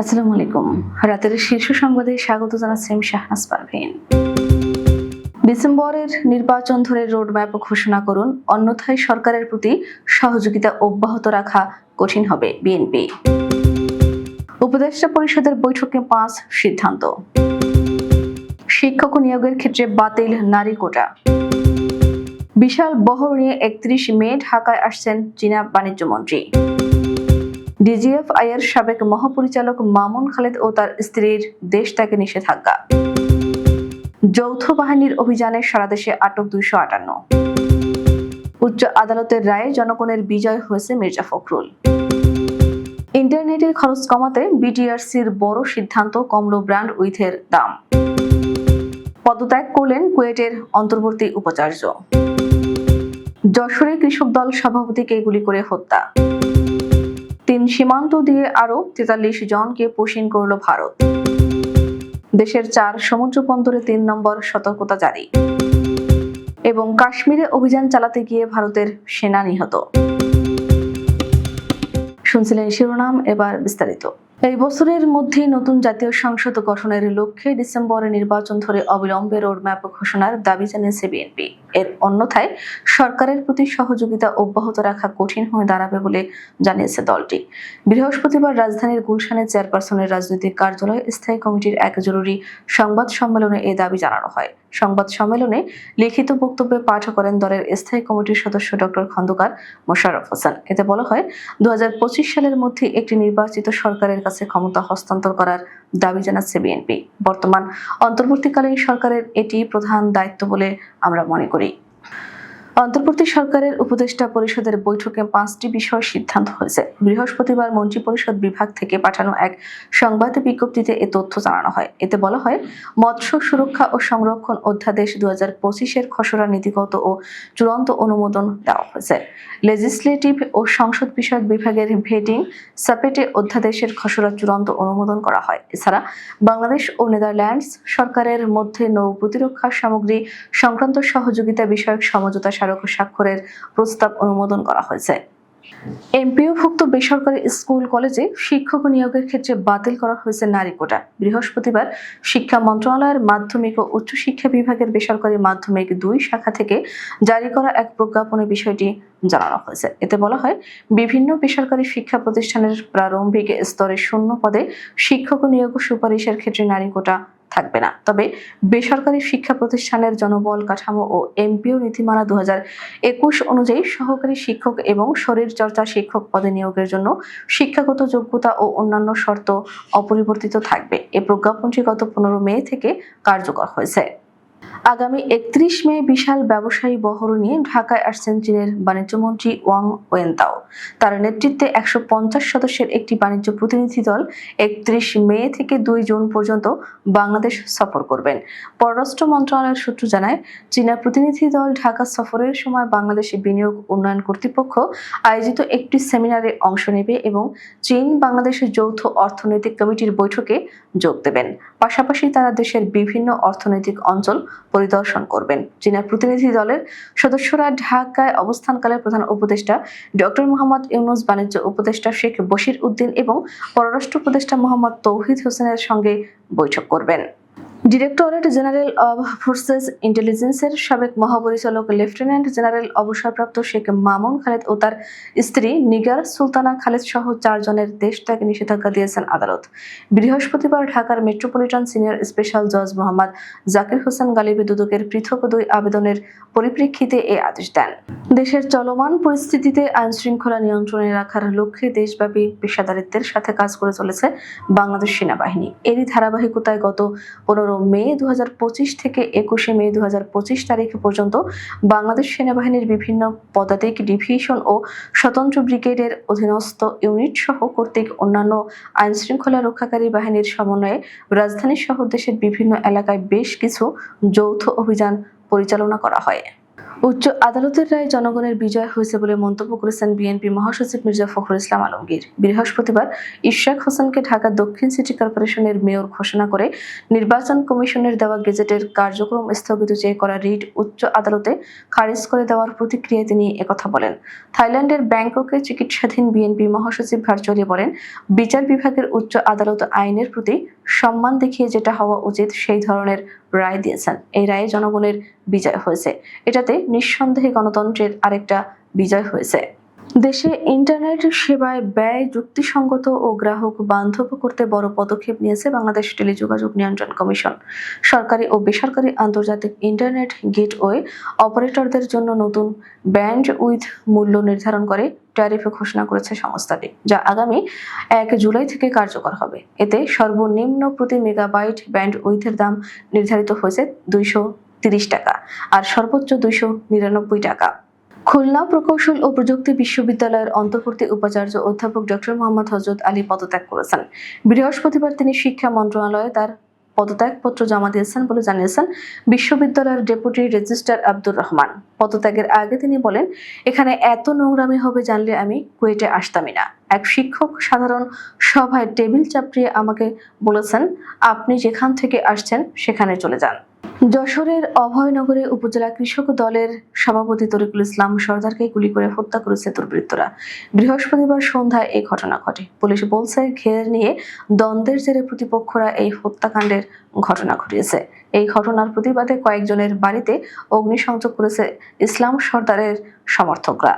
আসসালামু আলাইকুম। রাতের শীর্ষ সংবাদে স্বাগত জানাচ্ছি আমি শাহনাজ পারভীন। ডিসেম্বরের নির্বাচন ধরে রোডম্যাপ ঘোষণা করুন, অন্যথায় সরকারের প্রতি সহযোগিতা অব্যাহত রাখা কঠিন হবে বিএনপি। উপদেষ্টা পরিষদের বৈঠকে পাঁচ সিদ্ধান্ত। শিক্ষক নিয়োগের ক্ষেত্রে বাতিল নারী কোটা। বিশাল বহর নিয়ে একত্রিশ মে ঢাকায় আসছেন চীনা বাণিজ্য মন্ত্রী ডিজিএফ আইয়ের সাবেক মহাপরিচালক মামুন খালেদ ও তার স্ত্রীর দেশ ত্যাগে নিষেধাজ্ঞা। যৌথ বাহিনীর অভিযানে সারা দেশে আটক দুইশো আটান্ন। উচ্চ আদালতের রায়ে জনগণের বিজয় হয়েছে মির্জা ফখরুল। ইন্টারনেটের খরচ কমাতে বিটিআরসির বড় সিদ্ধান্ত কমল ব্র্যান্ড উইথের দাম। পদত্যাগ করলেন কুয়েটের অন্তর্বর্তী উপাচার্য। যশোরে কৃষক দল সভাপতিকে গুলি করে হত্যা। তিন সীমান্ত দিয়ে আরও তেতাল্লিশ জনকে পোষণ করল ভারত। দেশের চার সমুদ্র বন্দরে তিন নম্বর সতর্কতা জারি। এবং কাশ্মীরে অভিযান চালাতে গিয়ে ভারতের সেনা নিহত। শুনছিলেন শিরোনাম, এবার বিস্তারিত। এই বছরের মধ্যে নতুন জাতীয় সংসদ গঠনের লক্ষ্যে ডিসেম্বরে নির্বাচন ধরে অবিলম্বে রোডম্যাপ ঘোষণার দাবি জানিয়েছে বিএনপি। এর অন্যথায় সরকারের প্রতি সহযোগিতা অব্যাহত রাখা কঠিন হয়ে দাঁড়াবে বলে জানিয়েছে দলটি। বৃহস্পতিবার রাজধানীর গুলশানে চেয়ারপারসনের রাজনৈতিক কার্যালয়ে স্থায়ী কমিটির এক জরুরি সংবাদ সম্মেলনে এ দাবি জানানো হয়। সংবাদ সম্মেলনে লিখিত বক্তব্যে পাঠ করেন দলের স্থায়ী কমিটির সদস্য ডক্টর খন্দকার মোশারফ হোসেন। এতে বলা হয় দু হাজার পঁচিশ সালের মধ্যে একটি নির্বাচিত সরকারের কাছে ক্ষমতা হস্তান্তর করার দাবি জানাচ্ছে বিএনপি। বর্তমান অন্তর্বর্তীকালীন সরকারের এটি প্রধান দায়িত্ব বলে আমরা মনে করি। অন্তর্বর্তী সরকারের উপদেষ্টা পরিষদের বৈঠকে পাঁচটি বিষয় সিদ্ধান্ত হয়েছে। বৃহস্পতিবার মন্ত্রী পরিষদ বিভাগ থেকে পাঠানো এক সংবাদ বিজ্ঞপ্তিতে এ তথ্য জানানো হয়। এতে বলা হয়, মৎস্য সুরক্ষা ও সংরক্ষণ অধ্যাদেশ দু হাজার পঁচিশের খসড়া নীতিগত ও চূড়ান্ত অনুমোদন দেওয়া হয়েছে। লেজিসলেটিভ ও সংসদ বিষয়ক বিভাগের ভেটিং সাপেটে অধ্যাদেশের খসড়া চূড়ান্ত অনুমোদন করা হয়। এছাড়া, বাংলাদেশ ও নেদারল্যান্ডস সরকারের মধ্যে নৌ প্রতিরক্ষা সামগ্রী সংক্রান্ত সহযোগিতা বিষয়ক সমঝোতা স্মারক স্বাক্ষরের প্রস্তাব অনুমোদন করা হয়েছে। এমপিওভুক্ত বেসরকারি স্কুল কলেজে শিক্ষক নিয়োগের ক্ষেত্রে বাতিল করা হয়েছে নারী কোটা। বৃহস্পতিবার শিক্ষা মন্ত্রণালয়ের মাধ্যমিক ও উচ্চশিক্ষা বিভাগের বেসরকারি মাধ্যমিক দুই শাখা থেকে জারি করা এক প্রজ্ঞাপনে বিষয়টি জানানো হয়েছে। এতে বলা হয়, বিভিন্ন বেসরকারি শিক্ষা প্রতিষ্ঠানের প্রারম্ভিক স্তরে শূন্য পদে শিক্ষক নিয়োগ সুপারিশের ক্ষেত্রে নারী কোটা থাকবে না। তবে বেসরকারি শিক্ষা প্রতিষ্ঠানের জনবল কাঠামো ও এমপিও নীতিমালা দু অনুযায়ী সহকারী শিক্ষক এবং শরীরচর্চা শিক্ষক পদে নিয়োগের জন্য শিক্ষাগত যোগ্যতা ও অন্যান্য শর্ত অপরিবর্তিত থাকবে। এ প্রজ্ঞাপনটি গত পনেরো মে থেকে কার্যকর হয়েছে। আগামী একত্রিশ মে বিশাল ব্যবসায়ী বহর নিয়ে ঢাকায় আসছেন চীনের বাণিজ্যমন্ত্রী ওয়াং ওয়েনতাও। তার নেতৃত্বে একশো পঞ্চাশ সদস্যের একটি বাণিজ্য প্রতিনিধি দল একত্রিশ মে থেকে দুই জুন পর্যন্ত বাংলাদেশ সফর করবেন। পররাষ্ট্র মন্ত্রণালয়ের সূত্র জানায়, চীনা প্রতিনিধি দল ঢাকা সফরের সময় বাংলাদেশে বিনিয়োগ উন্নয়ন কর্তৃপক্ষ আয়োজিত একটি সেমিনারে অংশ নেবে এবং চীন বাংলাদেশের যৌথ অর্থনৈতিক কমিটির বৈঠকে যোগ দেবেন। পাশাপাশি তারা দেশের বিভিন্ন অর্থনৈতিক অঞ্চল পরিদর্শন করবেন। চীনা প্রতিনিধি দলের সদস্যরা ঢাকায় অবস্থানকালে প্রধান উপদেষ্টা ডক্টর মোহাম্মদ ইউনুস, বাণিজ্য উপদেষ্টা শেখ বশির উদ্দিন এবং পররাষ্ট্র উপদেষ্টা মোহাম্মদ তৌহিদ হোসেনের সঙ্গে বৈঠক করবেন। ডিরেক্টরেট জেনারেল অব ফোর্সেস ইন্টেলিজেন্সের সাবেক মহাপরিচালক লেফটেন্যান্ট জেনারেল অবসরপ্রাপ্ত শেখ মামুন খালেদ ও তার স্ত্রী নিগার সুলতানা খালেদ সহ চারজনের দেশ ত্যাগে নিষেধাজ্ঞা দিয়েছেন আদালত। বৃহস্পতিবার ঢাকার মেট্রোপলিটন সিনিয়র স্পেশাল জজ মোহাম্মদ জাকির হোসেন গালিবি দুদকের পৃথক দুই আবেদনের পরিপ্রেক্ষিতে এ আদেশ দেন। দেশের চলমান পরিস্থিতিতে আইন শৃঙ্খলা নিয়ন্ত্রণে রাখার লক্ষ্যে দেশব্যাপী পেশাদারিত্বের সাথে কাজ করে চলেছে বাংলাদেশ সেনাবাহিনী। এরই ধারাবাহিকতায় গত পনেরো মে দু হাজার পঁচিশ থেকে একুশে মে দু হাজার পঁচিশ তারিখ পর্যন্ত বাংলাদেশ সেনাবাহিনীর বিভিন্ন পদাতিক ডিভিশন ও স্বতন্ত্র ব্রিগেডের অধীনস্থ ইউনিট সহ কর্তৃক অন্যান্য আইন শৃঙ্খলা রক্ষাকারী বাহিনীর সমন্বয়ে রাজধানী সহ দেশের বিভিন্ন এলাকায় বেশ কিছু যৌথ অভিযান পরিচালনা করা হয়। উচ্চ আদালতের রায় জনগণের বিজয় হয়েছে বলে মন্তব্য করেছেন বিএনপি মহাসচিব মির্জা ফখরুল ইসলাম আলমগীর। বৃহস্পতিবার ইশরাক হোসেনকে ঢাকা দক্ষিণ সিটি কর্পোরেশনের মেয়র ঘোষণা করে নির্বাচন কমিশনের দেওয়া গেজেটের কার্যক্রম স্থগিত চেয়ে করা রিট উচ্চ আদালতে খারিজ করে দেওয়ার প্রতিক্রিয়ায় তিনি একথা বলেন। থাইল্যান্ডের ব্যাংককে চিকিৎসাধীন বিএনপি মহাসচিব ভার্চুয়ালি বলেন, বিচার বিভাগের উচ্চ আদালত আইনের প্রতি সম্মান দেখিয়ে যেটা হওয়া উচিত সেই ধরনের রায় দিয়েছেন। এই রায়ে জনগণের বিজয় হয়েছে। এটাতে নিঃসন্দেহে গণতন্ত্রের আরেকটা বিজয় হয়েছে। দেশে ইন্টারনেট সেবায় ব্যয়, যুক্তিসঙ্গত ও গ্রাহক বান্ধব করতে বড় পদক্ষেপ নিয়েছে বাংলাদেশ টেলিযোগাযোগ নিয়ন্ত্রণ কমিশন। সরকারি ও বেসরকারি আন্তর্জাতিক ইন্টারনেট গেটওয়ে অপারেটরদের জন্য নতুন ব্যান্ড উইথ মূল্য নির্ধারণ করে ট্যারিফে ঘোষণা করেছে সংস্থাটি, যা আগামী এক জুলাই থেকে কার্যকর হবে। এতে সর্বনিম্ন প্রতি মেগাবাইট ব্যান্ড উইথের দাম নির্ধারিত হয়েছে দুইশো তিরিশ টাকা আর সর্বোচ্চ দুইশো নিরানব্বই টাকা। খুলনা প্রকৌশল ও প্রযুক্তি বিশ্ববিদ্যালয়ের অন্তর্বর্তী উপাচার্য অধ্যাপক ডক্টর মোহাম্মদ হজরত আলী পদত্যাগ করেছেন। বৃহস্পতিবার তিনি শিক্ষা মন্ত্রণালয়ে তার পদত্যাগপত্র জমা দিয়েছেন বলে জানিয়েছেন বিশ্ববিদ্যালয়ের ডেপুটি রেজিস্ট্রার আব্দুর রহমান। পদত্যাগের আগে তিনি বলেন, এখানে এত নোংরামি হবে জানলে আমি কুয়েটে আসতামই না। এক শিক্ষক সাধারণ সভায় টেবিল চাপড়িয়ে আমাকে বলেছেন, আপনি যেখান থেকে আসছেন, সেখানে চলে যান। যশোরের অভয়নগরে উপজেলা কৃষক দলের সভাপতি তরিকুল ইসলাম সর্দারকে গুলি করে হত্যা করেছে দুর্বৃত্তরা। বৃহস্পতিবার সন্ধ্যায় এই ঘটনা ঘটে। পুলিশ বলছে, ঘের নিয়ে দ্বন্দ্বের জেরে প্রতিপক্ষরা এই হত্যাকাণ্ডের ঘটনা ঘটিয়েছে। এই ঘটনার প্রতিবাদে কয়েকজনের বাড়িতে অগ্নিসংযোগ করেছে ইসলাম সর্দারের সমর্থকরা।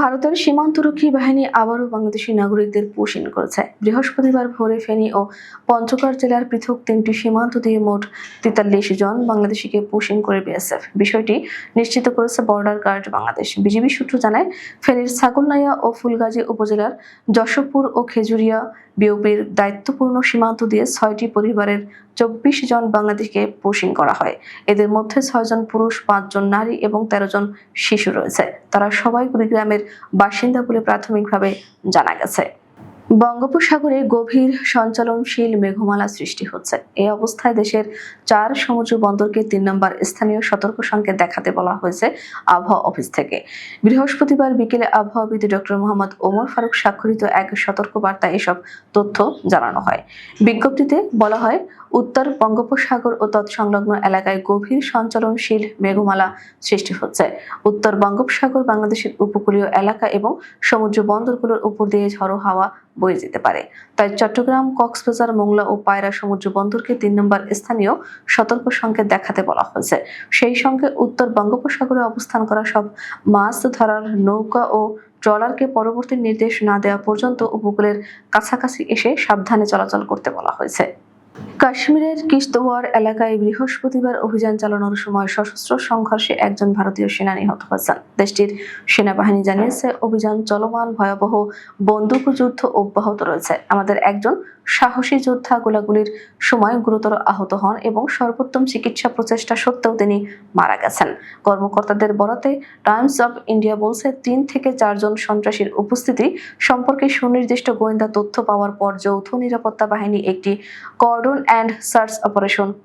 ভারতের সীমান্তরক্ষী বাহিনী আবারও বাংলাদেশি নাগরিকদের পোষণ করেছে। বৃহস্পতিবার ভোরে ফেনী ও পঞ্চগড় জেলার পৃথক তিনটি সীমান্ত দিয়ে মোট তেতাল্লিশ জন বাংলাদেশিকে পোষণ করে বিএসএফ। বিষয়টি নিশ্চিত করেছে বর্ডার গার্ড বাংলাদেশ। বিজিবি সূত্র জানায়, ফেনীর ছাগলনাইয়া ও ফুলগাজী উপজেলার যশোরপুর ও খেজুরিয়া বিওপির দায়িত্বপূর্ণ সীমান্ত দিয়ে ছয়টি পরিবারের চব্বিশ জন বাংলাদেশকে পোষণ করা হয়। এদের মধ্যে ছয়জন পুরুষ পাঁচজন নারী এবং তেরো জন শিশু রয়েছে। তারা সবাই কুড়িগ্রামের বাসিন্দা বলে প্রাথমিকভাবে জানা গেছে। বঙ্গোপসাগরে গভীর সঞ্চালনশীল মেঘমালা সৃষ্টি হচ্ছে। এই অবস্থায় দেশের চার সমুদ্র বন্দরকে তিন নম্বর স্থানীয় সতর্ক সংকেত দেখাতে বলা হয়েছে আবহাওয়া অফিস থেকে। বৃহস্পতিবার বিকেলে আবহাওয়াবিদ ডক্টর মোহাম্মদ ওমর ফারুক স্বাক্ষরিত এক সতর্ক বার্তায় এসব তথ্য জানানো হয়। বিজ্ঞপ্তিতে বলা হয়, উত্তর বঙ্গোপসাগর ও তৎসংলগ্ন এলাকায় গভীর সঞ্চালনশীল মেঘমালা সৃষ্টি হচ্ছে। উত্তর বঙ্গোপসাগর বাংলাদেশের উপকূলীয় এলাকা এবং সমুদ্র বন্দরগুলোর উপর দিয়ে ঝড়ো হাওয়া বয়ে যেতে পারে। তাই চট্টগ্রাম, কক্সবাজার, মোংলা ও পায়রা সমুদ্র বন্দরকে তিন নম্বর স্থানীয় সতর্ক সংকেত দেখাতে বলা হয়েছে। সেই সঙ্গে উত্তর বঙ্গোপসাগরে অবস্থান করা সব মাছ ধরার নৌকা ও ট্রলারকে পরবর্তী নির্দেশ না দেওয়া পর্যন্ত উপকূলের কাছাকাছি এসে সাবধানে চলাচল করতে বলা হয়েছে। কাশ্মীরের কিস্তওয়ার এলাকায় বৃহস্পতিবার অভিযান চালানোর সময় সশস্ত্র সংঘর্ষে একজন ভারতীয় সেনা নিহত হয়েছেন। দেশটির সেনাবাহিনী জানিয়েছে, অভিযান চলমান ভয়াবহ বন্দুকযুদ্ধ অব্যাহত রয়েছে। আমাদের একজন সাহসী যোদ্ধা গোলাগুলির সময় গুরুতর আহত হন এবং সর্বোত্তম চিকিৎসা প্রচেষ্টা সত্ত্বেও তিনি মারা গেছেন। কর্মকর্তাদের বরাতে টাইমস অব ইন্ডিয়া বলছে, তিন থেকে চারজন সন্ত্রাসীর উপস্থিতি সম্পর্কে সুনির্দিষ্ট গোয়েন্দা তথ্য পাওয়ার পর যৌথ নিরাপত্তা বাহিনী একটি কর্ডন অ্যান্ড সার্চ অপারেশন